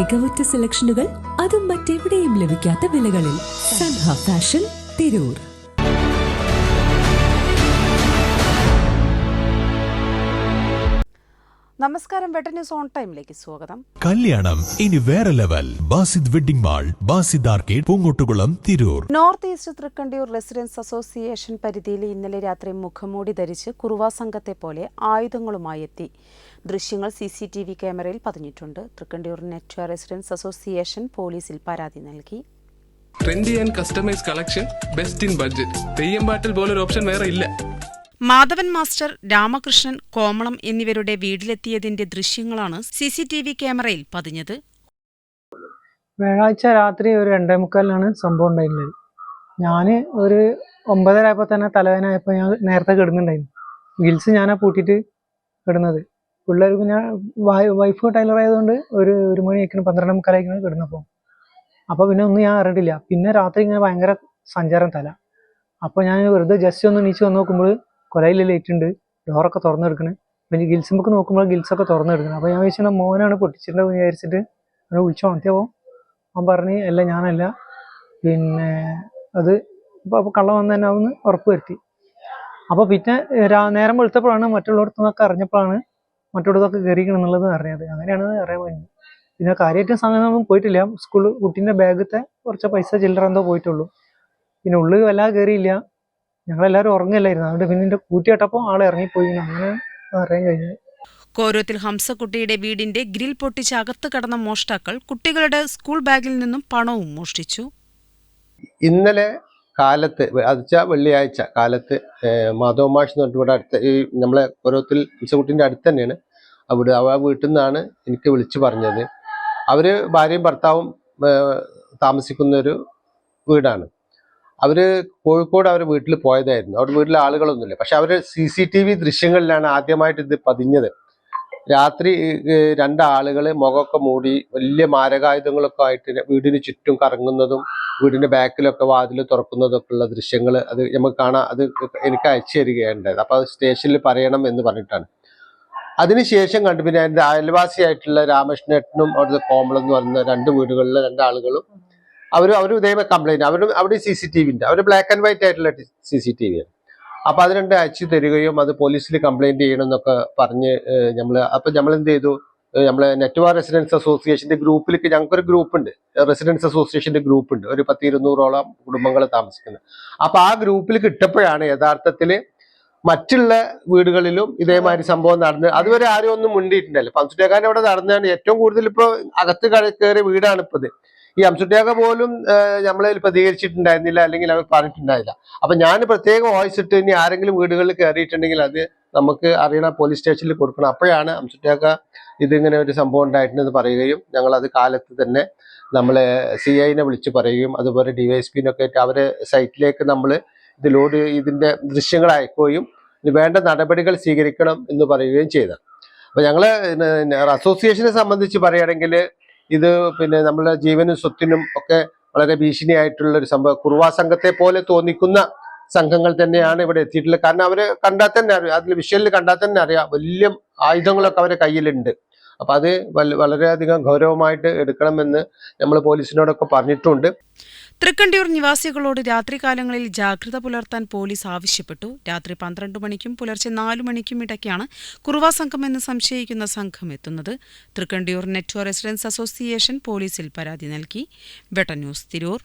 മികവുറ്റ സെലക്ഷനുകൾ അതും മറ്റെവിടെയും ലഭിക്കാത്ത വിലകളിൽ. സൻഹ ഫാഷൻ തിരൂർ നമസ്കാരം വെട്ട ന്യൂസ് ഓൺ ടൈമിലേക്ക് സ്വാഗതം. കല്യാണം ഇനി വേറെ level. Basid wedding mall Basid arcade Poongottukulam Tirur. North east Trikkandiyur residence association പരിധിയിൽ ഇന്നലെ രാത്രി മുഖംമൂടി ധരിച്ച് കുറുവാ സംഘത്തെ പോലെ ആയുധങ്ങളുമായി എത്തി. ദൃശ്യങ്ങൾ സി സി ടി വി ക്യാമറയിൽ പതിഞ്ഞിട്ടുണ്ട്. തൃക്കണ്ടിയൂർ നെറ്റ് റെസിഡൻസ് അസോസിയേഷൻ പോലീസിൽ പരാതി നൽകി. Trendy and customise collection best in budget Theyyam പാട്ടിൽ പോലൊരു ഓപ്ഷൻ വേറെ ഇല്ല. മാധവൻ മാസ്റ്റർ രാമകൃഷ്ണൻ കോമളം എന്നിവരുടെ വീട്ടിലെത്തിയതിന്റെ ദൃശ്യങ്ങളാണ് സി സി ടി വി ക്യാമറയിൽ പതിഞ്ഞത്. വ്യാഴാഴ്ച രാത്രി ഒരു രണ്ടേ മുക്കാലിലാണ് സംഭവം ഉണ്ടായിരുന്നത്. ഞാൻ ഒരു ഒമ്പതര ആയപ്പോൾ തന്നെ തലവേദന ഞാൻ നേരത്തെ കിടന്നുണ്ടായിരുന്നു ഗിൽസ് ഞാനാ പൂട്ടിയിട്ട് കിടന്നത്. പിള്ളേർ പിന്നെ വൈഫ് ടൈലർ ആയതുകൊണ്ട് ഒരു ഒരു മണിയൊക്കെയാണ് പന്ത്രണ്ട് മുക്കാലായിരിക്കണം കിടന്നപ്പോൾ അപ്പോൾ പിന്നെ ഒന്നും ഞാൻ അറിഞ്ഞിട്ടില്ല. പിന്നെ രാത്രി ഇങ്ങനെ ഭയങ്കര സഞ്ചാരം തല. അപ്പോൾ ഞാൻ വെറുതെ ജസ്റ്റ് ഒന്ന് നീച്ച് വന്ന് നോക്കുമ്പോൾ കൊലയിൽ ലൈറ്റ് ഉണ്ട് ഡോറൊക്കെ തുറന്നെടുക്കണേ. പിന്നെ ഗിൽസ് ബുക്ക് നോക്കുമ്പോൾ ഗിൽസൊക്കെ തുറന്നെടുക്കണം. അപ്പോൾ ഞാൻ വിളിച്ചാൽ മോനാണ് പൊട്ടിച്ചിട്ടുണ്ടെന്ന് വിചാരിച്ചിട്ട് അവനെ വിളിച്ചു ഉണർത്തിയപ്പോൾ അവൻ പറഞ്ഞ് അല്ല ഞാനല്ല. പിന്നെ അത് അപ്പോൾ അപ്പോൾ കള്ളം വന്ന് തന്നെ അവന്ന് ഉറപ്പ് വരുത്തി അപ്പോൾ പിന്നെ നേരം വെളുത്തപ്പോഴാണ് മറ്റുള്ളവർക്ക് നിന്നൊക്കെ അറിഞ്ഞപ്പോഴാണ് മറ്റുള്ളതൊക്കെ കയറിക്കണം എന്നുള്ളത് അറിഞ്ഞത്. അങ്ങനെയാണ് അറിയാൻ കഴിഞ്ഞത് പിന്നെ കാര്യമായിട്ട് സമയം ഒന്നും പോയിട്ടില്ല. സ്കൂൾ കുട്ടീന്റെ ബാഗത്തെ കുറച്ച് പൈസ ചില്ലറ എന്തോ പോയിട്ടുള്ളൂ. പിന്നെ ഉള്ളിൽ വല്ലാതെ കയറിയില്ല ഞങ്ങളെല്ലാവരും ഉറങ്ങില്ലായിരുന്നു അതുകൊണ്ട് പിന്നെ എന്റെ കൂട്ടി കേട്ടപ്പോൾ ആൾ ഇറങ്ങിപ്പോയി. അങ്ങനെ അറിയാൻ കഴിഞ്ഞു. കോരൂത്തിൽ ഹംസക്കുട്ടിയുടെ വീടിന്റെ ഗ്രിൽ പൊട്ടിച്ച് അകത്ത് കടന്ന മോഷ്ടാക്കൾ കുട്ടികളുടെ സ്കൂൾ ബാഗിൽ നിന്നും പണവും മോഷ്ടിച്ചു. ഇന്നലെ കാലത്ത് അതിച്ച വെള്ളിയാഴ്ച കാലത്ത് മാധവ മാഷ് എന്ന് പറഞ്ഞിട്ട് ഇവിടെ അടുത്ത് ഈ നമ്മളെ ഓരോത്തിൽ ഹംസക്കുട്ടിന്റെ അടുത്ത് തന്നെയാണ്. അവിടെ ആ വീട്ടിൽ നിന്നാണ് എനിക്ക് വിളിച്ചു പറഞ്ഞത്. അവർ ഭാര്യയും ഭർത്താവും താമസിക്കുന്ന ഒരു വീടാണ്. അവർ കോഴിക്കോട് അവർ വീട്ടിൽ പോയതായിരുന്നു. അവിടെ വീട്ടിലെ ആളുകളൊന്നുമില്ല. പക്ഷെ അവർ സി സി ടി വി ദൃശ്യങ്ങളിലാണ് ആദ്യമായിട്ട് ഇത് പതിഞ്ഞത്. രാത്രി രണ്ടാളുകൾ മുഖമൊക്കെ മൂടി വലിയ മാരകായുധങ്ങളൊക്കെ ആയിട്ട് വീടിന് ചുറ്റും കറങ്ങുന്നതും വീടിന്റെ ബാക്കിലൊക്കെ വാതിൽ തുറക്കുന്നതൊക്കെ ഉള്ള ദൃശ്യങ്ങൾ അത് നമുക്ക് കാണാൻ അത് എനിക്ക് അയച്ചു തരികയുണ്ടായത് അപ്പോൾ അത് സ്റ്റേഷനിൽ പറയണം എന്ന് പറഞ്ഞിട്ടാണ്. അതിനുശേഷം കണ്ടു. പിന്നെ എന്റെ അയൽവാസിയായിട്ടുള്ള രാമകൃഷ്ണേട്ടനും അവിടുത്തെ കോമളം എന്ന് പറയുന്ന രണ്ട് വീടുകളിലെ രണ്ടാളുകളും അവർ അവർ ഇതേപോലെ കംപ്ലൈന്റ് അവർ അവിടെ സി സി ടി വിന്റെ അവർ ബ്ലാക്ക് ആൻഡ് വൈറ്റ് ആയിട്ടുള്ള സി സി ടി വി ആണ്. അപ്പോൾ അത് രണ്ട് അയച്ചു തരികയും അത് പോലീസിൽ കംപ്ലൈന്റ് ചെയ്യണം എന്നൊക്കെ പറഞ്ഞ് നമ്മൾ അപ്പോൾ നമ്മൾ എന്ത് ചെയ്തു? നമ്മളെ നെറ്റ്വർക്ക് റെസിഡൻസ് അസോസിയേഷന്റെ ഗ്രൂപ്പിലേക്ക് ഞങ്ങൾക്കൊരു ഗ്രൂപ്പ് ഉണ്ട് റെസിഡൻസ് അസോസിയേഷന്റെ ഗ്രൂപ്പ് ഉണ്ട് ഒരു പത്തി ഇരുന്നൂറോളം കുടുംബങ്ങൾ താമസിക്കുന്നത് അപ്പോൾ ആ ഗ്രൂപ്പിൽ കിട്ടപ്പോഴാണ് യഥാർത്ഥത്തിൽ മറ്റുള്ള വീടുകളിലും ഇതേമാതിരി സംഭവം നടന്ന് അതുവരെ ആരും ഒന്നും മുണ്ടിയിട്ടുണ്ടല്ലോ ഇപ്പൊ അവിടെ നടന്നാണ് ഏറ്റവും കൂടുതൽ ഇപ്പോൾ അകത്ത് കയറിയ വീടാണ് ഇപ്പത് ഈ അംസുട്ടേക്ക പോലും നമ്മളെ പ്രതികരിച്ചിട്ടുണ്ടായിരുന്നില്ല അല്ലെങ്കിൽ അവർ പറഞ്ഞിട്ടുണ്ടായില്ല. അപ്പൊ ഞാൻ പ്രത്യേകം വോയിസ് ഇട്ട് ഇനി ആരെങ്കിലും വീടുകളിൽ കയറിയിട്ടുണ്ടെങ്കിൽ അത് നമുക്ക് അറിയണ പോലീസ് സ്റ്റേഷനിൽ കൊടുക്കണം. അപ്പോഴാണ് അംസുട്ടേക്ക ഇതിങ്ങനെ ഒരു സംഭവം ഉണ്ടായിട്ടുണ്ടെന്ന് പറയുകയും ഞങ്ങൾ അത് കാലത്ത് തന്നെ നമ്മളെ സി ഐനെ വിളിച്ച് പറയുകയും അതുപോലെ ഡിവൈഎസ്പിനൊക്കെ ആയിട്ട് അവരെ സൈറ്റിലേക്ക് നമ്മൾ ഇത് ലോഡ് ഇതിന്റെ ദൃശ്യങ്ങൾ അയക്കുകയും വേണ്ട നടപടികൾ സ്വീകരിക്കണം എന്ന് പറയുകയും ചെയ്ത. അപ്പൊ ഞങ്ങൾ അസോസിയേഷനെ സംബന്ധിച്ച് പറയുകയാണെങ്കിൽ ഇത് പിന്നെ നമ്മളെ ജീവനും സ്വത്തിനും ഒക്കെ വളരെ ഭീഷണിയായിട്ടുള്ള ഒരു സംഭവം. കുറുവാ സംഘത്തെ പോലെ തോന്നിക്കുന്ന സംഘങ്ങൾ തന്നെയാണ് ഇവിടെ എത്തിയിട്ടുള്ളത്. കാരണം അവർ കണ്ടാൽ തന്നെ അറിയാം. അതിൽ വിഷ്വലിൽ കണ്ടാൽ തന്നെ അറിയാം. വലിയ ആയുധങ്ങളൊക്കെ അവരെ കയ്യിലുണ്ട്. അപ്പൊ അത് വളരെയധികം ഗൗരവമായിട്ട് എടുക്കണമെന്ന് നമ്മൾ പോലീസിനോടൊക്കെ പറഞ്ഞിട്ടുണ്ട്. തൃക്കണ്ടിയൂർ നിവാസികളോട് രാത്രികാലങ്ങളിൽ ജാഗ്രത പുലർത്താൻ പോലീസ് ആവശ്യപ്പെട്ടു. രാത്രി പന്ത്രണ്ട് മണിക്കും പുലർച്ചെ നാലു മണിക്കും ഇടയ്ക്കാണ് കുറുവ സംഘം എന്ന് സംശയിക്കുന്ന സംഘം എത്തുന്നത്. തൃക്കണ്ടിയൂർ നെറ്റ്വർ റെസിഡൻസ് അസോസിയേഷൻ പോലീസിൽ പരാതി നൽകി. വെട്ട ന്യൂസ് തിരൂർ.